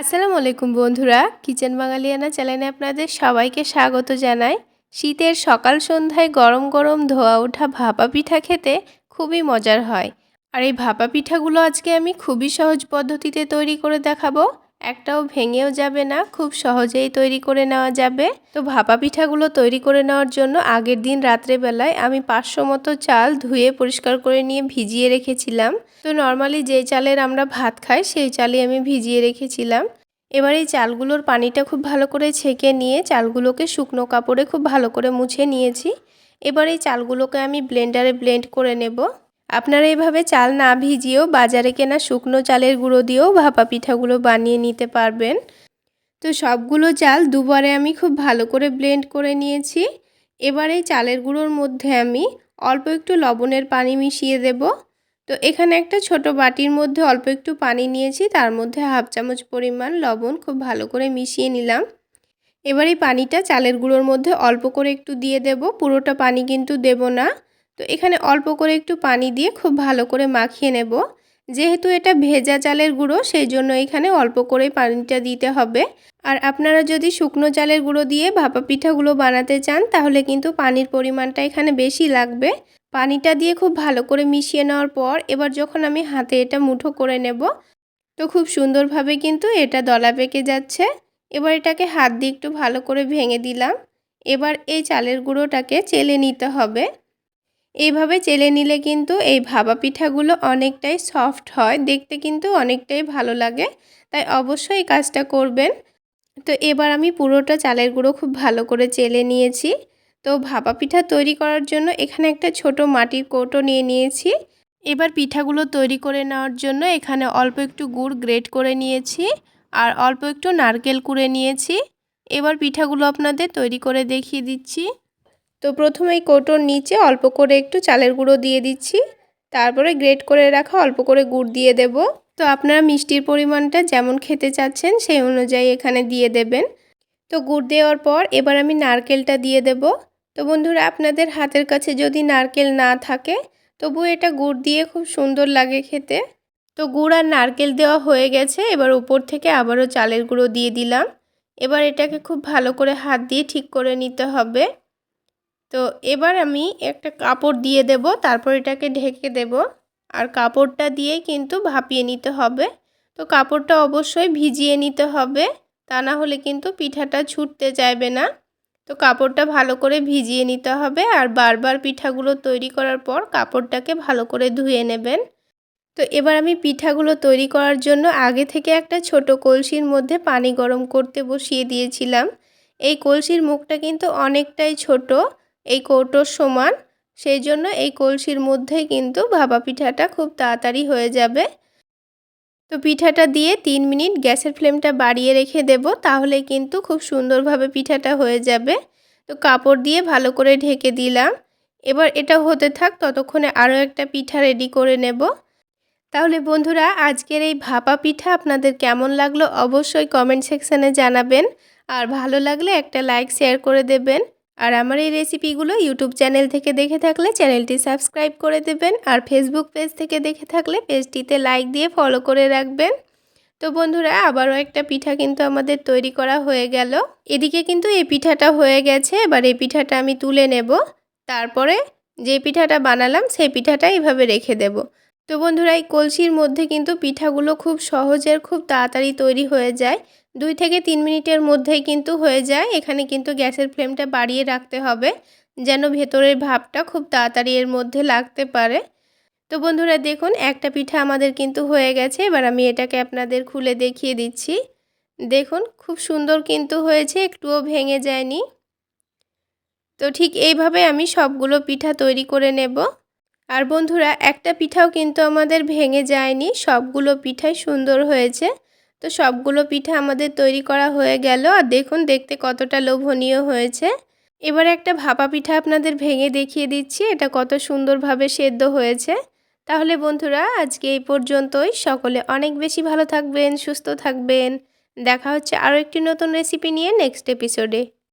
আসসালামু আলাইকুম বন্ধুরা, কিচেন বাঙালিয়ানা চ্যানেলে আপনাদের সবাইকে স্বাগত জানাই। শীতের সকাল সন্ধ্যায় গরম গরম ধোয়া ওঠা ভাপা পিঠা খেতে খুবই মজার হয়। আর এই ভাপা পিঠাগুলো আজকে আমি খুবই সহজ পদ্ধতিতে তৈরি করে দেখাবো। একটাও ভেঙেও যাবে না, খুব সহজেই তৈরি করে নেওয়া যাবে। তো ভাপা পিঠাগুলো তৈরি করে নেওয়ার জন্য আগের দিন রাত্রেবেলায় আমি পাঁচশো মতো চাল ধুয়ে পরিষ্কার করে নিয়ে ভিজিয়ে রেখেছিলাম। তো নর্মালি যে চালের আমরা ভাত খাই, সেই চালই আমি ভিজিয়ে রেখেছিলাম। এবার এই চালগুলোর পানিটা খুব ভালো করে ছেঁকে নিয়ে চালগুলোকে শুকনো কাপড়ে খুব ভালো করে মুছে নিয়েছি। এবার এই চালগুলোকে আমি ব্লেন্ডারে ব্লেন্ড করে নেব। আপনারা এইভাবে চাল না ভিজিয়েও বাজারে কেনা শুকনো চালের গুঁড়ো দিয়েও ভাপা পিঠাগুলো বানিয়ে নিতে পারবেন। তো সবগুলো চাল দুবারে আমি খুব ভালো করে ব্লেন্ড করে নিয়েছি। এবার এই চালের গুঁড়োর মধ্যে আমি অল্প একটু লবণের পানি মিশিয়ে দেব। তো এখানে একটা ছোট বাটির মধ্যে অল্প একটু পানি নিয়েছি, তার মধ্যে হাফ চামচ পরিমাণ লবণ খুব ভালো করে মিশিয়ে নিলাম। এবার এই পানিটা চালের গুঁড়োর মধ্যে অল্প করে একটু দিয়ে দেব, পুরোটা পানি কিন্তু দেব না। তো এখানে অল্প করে একটু পানি দিয়ে খুব ভালো করে মাখিয়ে নেব। যেহেতু এটা ভেজা চালের গুঁড়ো, সেই জন্য এখানে অল্প করে পানিটা দিতে হবে। আর আপনারা যদি শুকনো চালের গুঁড়ো দিয়ে ভাপা পিঠাগুলো বানাতে চান, তাহলে কিন্তু পানির পরিমাণটা এখানে বেশি লাগবে। পানিটা দিয়ে খুব ভালো করে মিশিয়ে নেওয়ার পর এবার যখন আমি হাতে এটা মুঠো করে নেব, তো খুব সুন্দরভাবে কিন্তু এটা দলা পেকে যাচ্ছে। এবার এটাকে হাত দিয়ে একটু ভালো করে ভেঙে দিলাম। এবার এই চালের গুঁড়োটাকে চেলে নিতে হবে। এইভাবে চেলে নিলে কিন্তু এই ভাবা পিঠাগুলো অনেকটাই সফট হয়, দেখতে কিন্তু অনেকটাই ভালো লাগে। তাই অবশ্যই কাজটা করবেন। তো এবার আমি পুরোটা চালের গুঁড়ো খুব ভালো করে চেলে নিয়েছি। তো ভাপা পিঠা তৈরি করার জন্য এখানে একটা ছোট মাটির কৌটো নিয়ে নিয়েছি। এবার পিঠাগুলো তৈরি করে নেওয়ার জন্য এখানে অল্প একটু গুড় গ্রেট করে নিয়েছি আর অল্প একটু নারকেল কুড়ে নিয়েছি। এবার পিঠাগুলো আপনাদের তৈরি করে দেখিয়ে দিচ্ছি। তো প্রথমে এই কৌটোর নিচে অল্প করে একটু চালের গুঁড়ো দিয়ে দিচ্ছি। তারপরে গ্রেট করে রাখা অল্প করে গুড় দিয়ে দেব। তো আপনারা মিষ্টির পরিমাণটা যেমন খেতে চাচ্ছেন সেই অনুযায়ী এখানে দিয়ে দেবেন। তো গুড় দেওয়ার পর এবার আমি নারকেলটা দিয়ে দেব। তো বন্ধুরা, আপনাদের হাতের কাছে যদি নারকেল না থাকে, তবু এটা গুড় দিয়ে খুব সুন্দর লাগে খেতে। তো গুড় আর নারকেল দেওয়া হয়ে গেছে, এবার উপর থেকে আবারও চালের গুঁড়ো দিয়ে দিলাম। এবার এটাকে খুব ভালো করে হাত দিয়ে ঠিক করে নিতে হবে। তো এবার আমি একটা কাপড় দিয়ে দেব, তারপর এটাকে ঢেকে দেব। আর কাপড়টা দিয়ে কিন্তু ভাপিয়ে নিতে হবে। তো কাপড়টা অবশ্যই ভিজিয়ে নিতে হবে, তা না হলে কিন্তু পিঠাটা ছুটতে চাইবে না। তো কাপড়টা ভালো করে ভিজিয়ে নিতে হবে আর বারবার পিঠাগুলো তৈরি করার পর কাপড়টাকে ভালো করে ধুয়ে নেবেন। তো এবার আমি পিঠাগুলো তৈরি করার জন্য আগে থেকে একটা ছোট কলসির মধ্যে পানি গরম করতে বসিয়ে দিয়েছিলাম। এই কলসির মুখটা কিন্তু অনেকটাই ছোট এই কৌটোর সমান, সেই জন্য এই কলসির মধ্যেই কিন্তু ভাপা পিঠাটা খুব তাড়াতাড়ি হয়ে যাবে। তো পিঠাটা দিয়ে তিন মিনিট গ্যাসের ফ্লেমটা বাড়িয়ে রেখে দেব তাহলে কিন্তু খুব সুন্দরভাবে পিঠাটা হয়ে যাবে। তো কাপড় দিয়ে ভালো করে ঢেকে দিলাম। এবার এটা হতে থাক, ততক্ষণে আরও একটা পিঠা রেডি করে নেব। তাহলে বন্ধুরা, আজকের এই ভাপা পিঠা আপনাদের কেমন লাগল অবশ্যই কমেন্ট সেকশানে জানাবেন। আর ভালো লাগলে একটা লাইক শেয়ার করে দেবেন। আর আমার এই রেসিপিগুলো ইউটিউব চ্যানেল থেকে দেখে থাকলে চ্যানেলটি সাবস্ক্রাইব করে দেবেন আর ফেসবুক পেজ থেকে দেখে থাকলে পেজটিতে লাইক দিয়ে ফলো করে রাখবেন। তো বন্ধুরা, আবারও একটা পিঠা কিন্তু আমাদের তৈরি করা হয়ে গেল। এদিকে কিন্তু এই পিঠাটা হয়ে গেছে, এবার এই পিঠাটা আমি তুলে নেব। তারপরে যে পিঠাটা বানালাম, সেই পিঠাটা এইভাবে রেখে দেব। তো বন্ধুরা, এই কলসির মধ্যে কিন্তু পিঠাগুলো খুব সহজের খুব তাড়াতাড়ি তৈরি হয়ে যায়। দুই থেকে তিন মিনিটের মধ্যেই কিন্তু হয়ে যায়। এখানে কিন্তু গ্যাসের ফ্লেমটা বাড়িয়ে রাখতে হবে, যেন ভেতরের ভাবটা খুব তাড়াতাড়ি এর মধ্যে লাগতে পারে। তো বন্ধুরা, দেখুন, একটা পিঠা আমাদের কিন্তু হয়ে গেছে। এবার আমি এটাকে আপনাদের খুলে দেখিয়ে দিচ্ছি। দেখুন, খুব সুন্দর কিন্তু হয়েছে, একটুও ভেঙে যায়নি। তো ঠিক এইভাবে আমি সবগুলো পিঠা তৈরি করে নেব। আর বন্ধুরা, একটা পিঠাও কিন্তু আমাদের ভেঙে যায়নি, সবগুলো পিঠাই সুন্দর হয়েছে। তো সবগুলো পিঠা আমাদের তৈরি করা হয়ে গেল। আর দেখুন, দেখতে কতটা লোভনীয় হয়েছে। এবার একটা ভাপা পিঠা আপনাদের ভেঙে দেখিয়ে দিচ্ছি। এটা কত সুন্দরভাবে সেদ্ধ হয়েছে। তাহলে বন্ধুরা, আজকে এই পর্যন্তই। সকলে অনেক বেশি ভালো থাকবেন, সুস্থ থাকবেন। দেখা হচ্ছে আরও একটি নতুন রেসিপি নিয়ে নেক্সট এপিসোডে